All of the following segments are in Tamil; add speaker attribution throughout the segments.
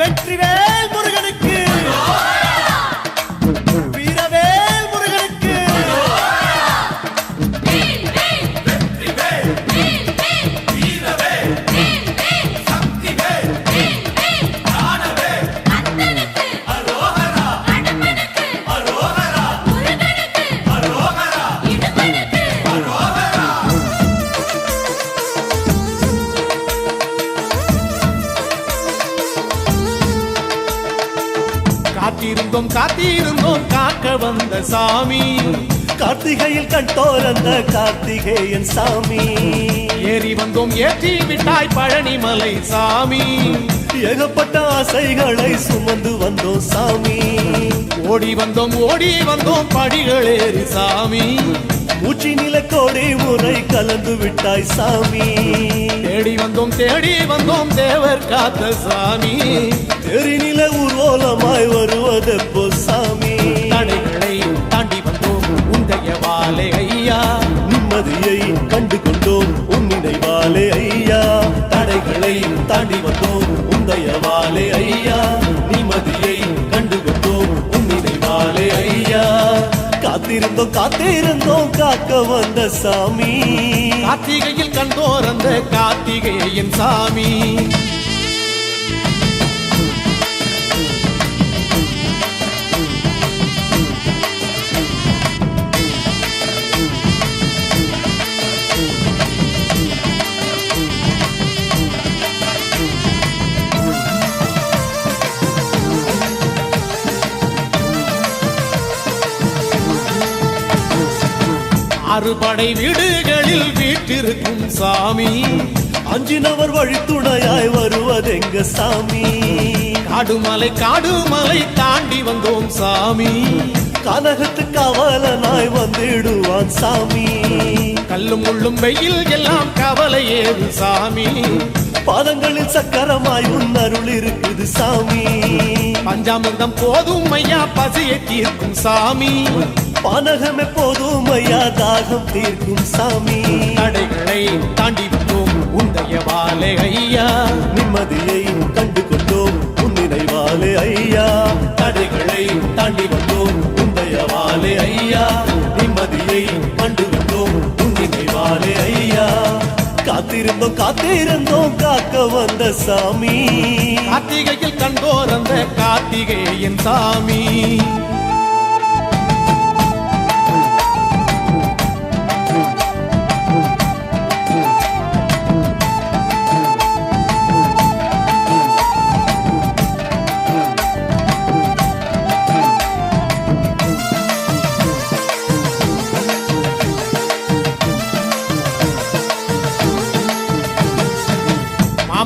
Speaker 1: வெற்றிவேல்
Speaker 2: காத்திருந்தோம் காத்திருந்தோம் காக்க வந்த சாமி.
Speaker 1: கார்த்திகையில் கண் தோரந்த கார்த்திகேயன் சாமி.
Speaker 2: ஏறி வந்தோம் ஏற்றி விட்டாய் பழனிமலை சாமி.
Speaker 1: ஏகப்பட்ட ஆசைகளை சுமந்து வந்தோம் சாமி.
Speaker 2: ஓடி வந்தோம் ஓடி வந்தோம் படிகளேறி சாமி.
Speaker 1: மூச்சு நில கோடி முறை கலந்து விட்டாய் சாமி.
Speaker 2: தேடி வந்தோம் தேடி வந்தோம் தேவர் காத்த சாமி.
Speaker 1: தெரிநில ஊர்வலமாய் வருவதெப்போ வாலே ஐயா நிம்மதியை கண்டு கொண்டோம் உன் நினைவாலே ஐயா. காத்திருந்தோம் காத்திருந்தோம் காக்க வந்த சாமி.
Speaker 2: கார்த்திகையில் கண்டோர் அந்த கார்த்திகேயன் சாமி. அறுபடை வீடுகளில் வீட்டிருக்கும் சாமி.
Speaker 1: அஞ்சினவர் வழித்துணையாய் வருவதெங்க சாமி?
Speaker 2: காடுமலை காடுமலை தாண்டி வந்தோம் சாமி.
Speaker 1: கனகத்து கவலனாய் வந்திடுவான் சாமி.
Speaker 2: கல்லும் முள்ளும் வெயில் எல்லாம் கவலை ஏது சாமி.
Speaker 1: பாதங்களில் சக்கரமாய் உன் அருள் இருக்குது சாமி.
Speaker 2: பஞ்சாமிர்தம் போதும் ஐயா பசியை தீர்க்கும் சாமி.
Speaker 1: பானகம் எப்போதும் ஐயா தாகம் தீர்க்கும் சாமி.
Speaker 2: தடைகளை தாண்டி வந்தோம் உந்தைய வாழை ஐயா.
Speaker 1: நிம்மதியை கண்டு கொண்டோம் உன் நினைவாலே ஐயா. தடைகளை தாண்டி வந்தோம் உந்தைய வாலே ஐயா. நிம்மதியை கண்டு கொண்டோம் உன் நினைவாலே ஐயா. காத்திருந்தோம் காத்திருந்தோம் காக்க வந்த சாமி.
Speaker 2: கார்த்திகையில் கண்டோர் அந்த கார்த்திகேயன் சாமி.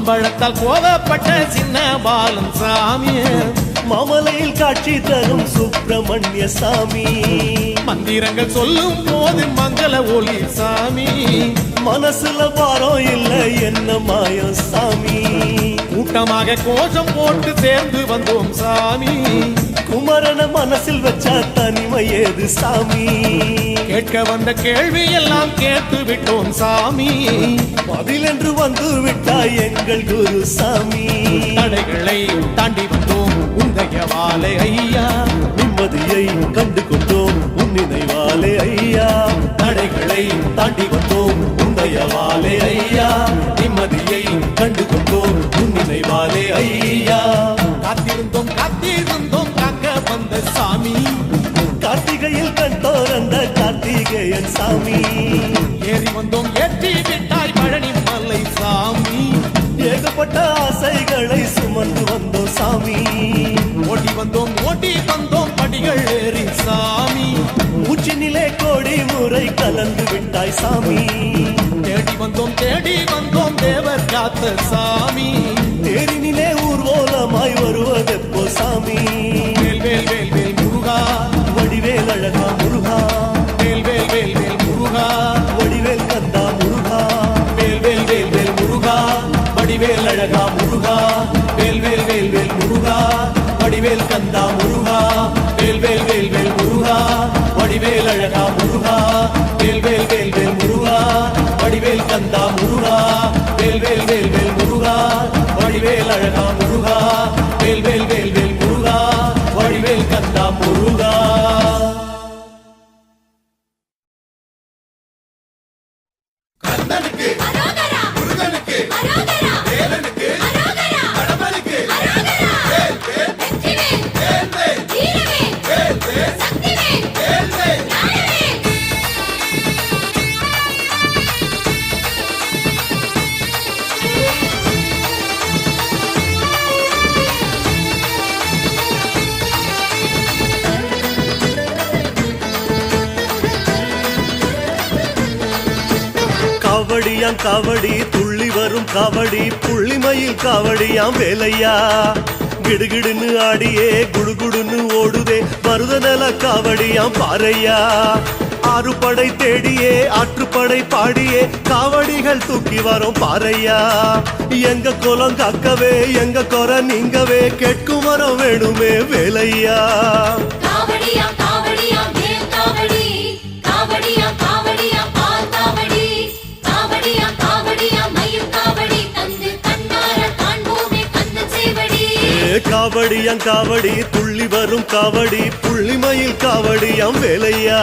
Speaker 2: மாம்பழத்தால் கோவப்பட்ட சின்ன பாலன் சாமி.
Speaker 1: மமலையில் காட்சி தரும் சுப்பிரமணிய சாமி.
Speaker 2: மந்திரங்கள் சொல்லும் போது மங்கள ஒளி சாமி.
Speaker 1: மனசுல பாரம் இல்ல என்ன மாயம் சாமி.
Speaker 2: கூட்டமாக கோஷம் போட்டு சேர்ந்து வந்தோம் சாமி.
Speaker 1: குமரன மனசில் வச்சா தனிமை ஏது சாமி?
Speaker 2: கேட்க வந்த கேள்வி எல்லாம் கேட்டு விட்டோம் சாமி.
Speaker 1: பதில் என்று வந்து விட்டாய் எங்கள் குரு சாமி.
Speaker 2: தடைகளை தாண்டி வந்தோம் உந்தைய வாழை ஐயா.
Speaker 1: நிம்மதியை கண்டு கொண்டோம் உன் நினைவாலே ஐயா. தடைகளை தாண்டி வந்தோம் உந்தைய வாலே ஐயா. நிம்மதியை கண்டு கொண்டோம் உன் நினைவாலே ஐயா. கண் தோறந்த கார்த்திகேயன் சாமி.
Speaker 2: ஏறி வந்தோம் ஏற்றி விட்டாய் பழனி மலை சாமி.
Speaker 1: ஏகப்பட்ட ஆசைகளை சுமந்து வந்தோம் சாமி.
Speaker 2: ஓடி வந்தோம் ஓடி வந்தோம் படிகள் ஏறி சாமி.
Speaker 1: மூச்சினிலே கோடி முறை கலந்து விட்டாய் சாமி.
Speaker 2: தேடி வந்தோம் தேடி வந்தோம் தேவர் காத்த சாமி.
Speaker 1: அழகா முருகா.
Speaker 2: வேல் வேல் வேல் வேல் முருகா.
Speaker 1: வடிவேல் அழகா முருகா. வேல் வேல் வேல் வேல் முருகா. வடிவேல் கந்தா முருகா. வேல் வேல் வேல் வேல் முருகா. வடிவேல் அழகா முருகா. காவடியாம் காவடி துள்ளி வரும் காவடி புள்ளிமயில் காவடியாம் வேலையா? கிடுகிடுன்னு ஆடியே குடுகுடுன்னு ஓடுதே மருத நல காவடியாம் பாறையா? ஆறு படை தேடியே ஆற்றுப்படை பாடியே காவடிகள் தூக்கி வரும் பாறையா? எங்க குலம் காக்கவே எங்க குறை நீங்கவே கேட்கும் வரம் வேணுமே வேலையா? காவடியாம் காவடி துள்ளி வரும் காவடி புள்ளிமயில் காவடியாம் வேலையா?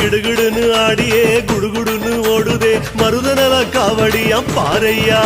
Speaker 1: கிடுகிடுன்னு ஆடியே குடுகுடுன்னு ஓடுதே மருதநல காவடியாம் பாறையா?